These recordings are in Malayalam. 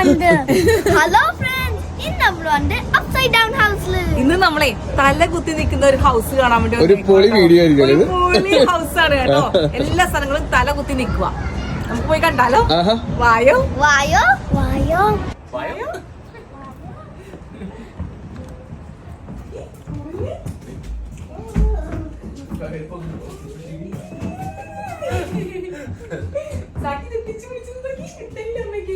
വണ്ട് ഹലോ ഫ്രണ്ട്സ് ഇന്ന് നമ്മൾ വണ്ട് അപ്സൈഡ് ഡൗൺ ഹൗസിൽ ഇന്ന് നമ്മളെ തല കുത്തി നിൽക്കുന്ന ഒരു ഹൗസ് കാണാൻ വേണ്ടി ഒരു പൊളി വീഡിയോ ആയിരിക്കും പൊളി ഹൗസ് ആണ് കേട്ടോ. എല്ലാ സ്ഥലങ്ങളും തല കുത്തി നിൽക്കുക നമുക്ക് പോയി കണ്ടാലോ? വായോ? വായോ? വായോ? വായോ? Thank.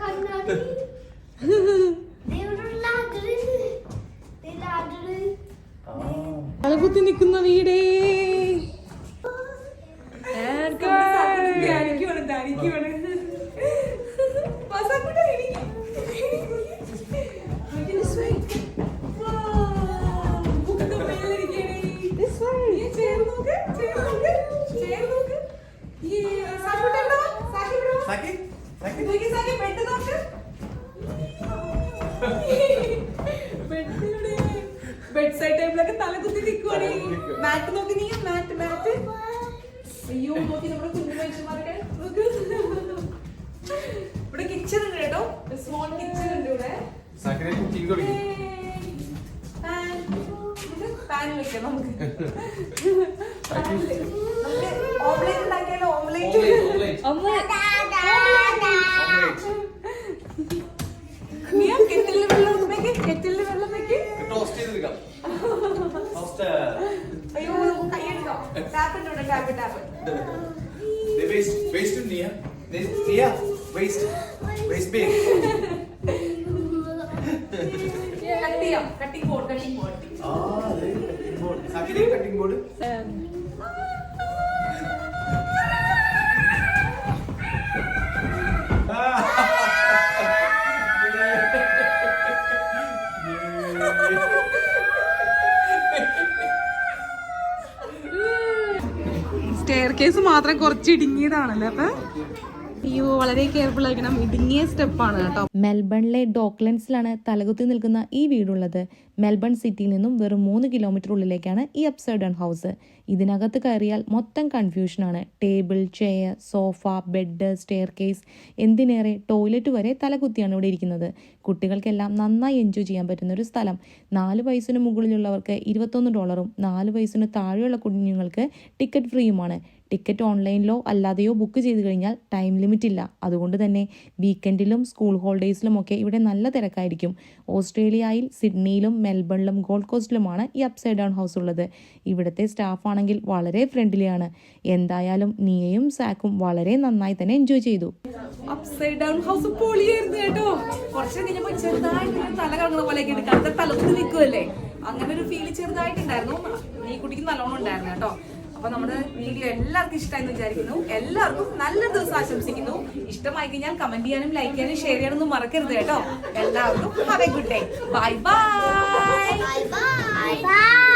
ഭയങ്കര തലകുത്തി നിൽക്കുന്ന വീടേ. ബെഡ് സൈഡ് ടൈമിലൊക്കെ തല കുത്തി നിൽക്കുവാണ് മാറ്റ് നോക്കി നീ മാറ്റ് മാറ്റ് അയ്യോ നോക്കി നമ്മുടെ കുഞ്ഞു മനുഷ്യന്മാരൊക്കെ. ഇവിടെ കിച്ചൺ ഉണ്ട് കേട്ടോ. സ്മോൾ കിച്ചൺ ഉണ്ട് ഇവിടെ. ഓംലേറ്റ് ഉണ്ടാക്കിയാലോ? ഓംലേറ്റ് അയ്യോ കൈ എടുക്കാം ടാപ്പ് ഇവിടെ ടാപ്പ് ടാപ്പ് കട്ട് ചെയ്യാം cutting board cutting board staircase മാത്രം കുറച്ച് ഇടുങ്ങിയതാണല്ലോ അപ്പൊ? വളരെ കെയർഫുൾ ആയിരിക്കണം. ഇടുങ്ങിയ സ്റ്റെപ്പാണ് കേട്ടോ. മെൽബണിലെ ഡോക്ലൻസിലാണ് തലകുത്തി നിൽക്കുന്ന ഈ വീടുള്ളത്. മെൽബൺ സിറ്റിയിൽ നിന്നും വെറും മൂന്ന് കിലോമീറ്റർ ഉള്ളിലേക്കാണ് ഈ അപ്സൈഡ് ഹൗസ് ഇതിനകത്ത് കയറിയാൽ മൊത്തം കൺഫ്യൂഷനാണ് table chair sofa bed staircase എന്തിനേറെ ടോയ്ലറ്റ് വരെ തലകുത്തിയാണ് ഇവിടെ ഇരിക്കുന്നത്. കുട്ടികൾക്കെല്ലാം നന്നായി എൻജോയ് ചെയ്യാൻ പറ്റുന്ന ഒരു സ്ഥലം. നാല് വയസ്സിന് മുകളിലുള്ളവർക്ക് ഇരുപത്തൊന്ന് ഡോളറും നാല് വയസ്സിന് താഴെയുള്ള കുഞ്ഞുങ്ങൾക്ക് ടിക്കറ്റ് ഫ്രീയുമാണ് ടിക്കറ്റ് ഓൺലൈനിലോ അല്ലാതെയോ ബുക്ക് ചെയ്ത് കഴിഞ്ഞാൽ ടൈം ലിമിറ്റ് ഇല്ല. അതുകൊണ്ട് തന്നെ വീക്കെൻഡിലും സ്കൂൾ ഹോളിഡേയ്സിലും ഒക്കെ ഇവിടെ നല്ല തിരക്കായിരിക്കും. ഓസ്ട്രേലിയയിൽ സിഡ്നിയിലും മെൽബണിലും ഗോൾഡ് കോസ്റ്റിലുമാണ് ഈ അപ്സൈഡ് ഡൗൺ ഹൗസ് ഉള്ളത്. ഇവിടുത്തെ സ്റ്റാഫ് ആണെങ്കിൽ വളരെ ഫ്രണ്ട്ലിയാണ് എന്തായാലും നീയയും സാക്കും വളരെ നന്നായി തന്നെ എൻജോയ് ചെയ്തു. അപ്സൈഡ് ഡൗൺ ഹൗസ് പൊളിയായിരുന്നു കേട്ടോ. കുറച്ച് കഴിഞ്ഞപ്പോ ചെറുതായിട്ട് തല കറങ്ങുന്ന പോലെ കണ്ട തലകുത്തി നിൽക്കുമല്ലേ അങ്ങനെ ഒരു ഫീൽ ചെറുതായിട്ടുണ്ടായിരുന്നു. നീ കുട്ടിക്ക് നല്ലോണം ഉണ്ടായിരുന്നു കേട്ടോ. അപ്പൊ നമ്മുടെ വീഡിയോ എല്ലാവർക്കും ഇഷ്ടമായി വിചാരിക്കുന്നു. എല്ലാവർക്കും നല്ല ദിവസം ആശംസിക്കുന്നു. ഇഷ്ടമായി കഴിഞ്ഞാൽ കമന്റ് ചെയ്യാനും ലൈക്ക് ചെയ്യാനും ഷെയർ ചെയ്യാനൊന്നും മറക്കരുത് കേട്ടോ. എല്ലാവർക്കും have a good day bye bye bye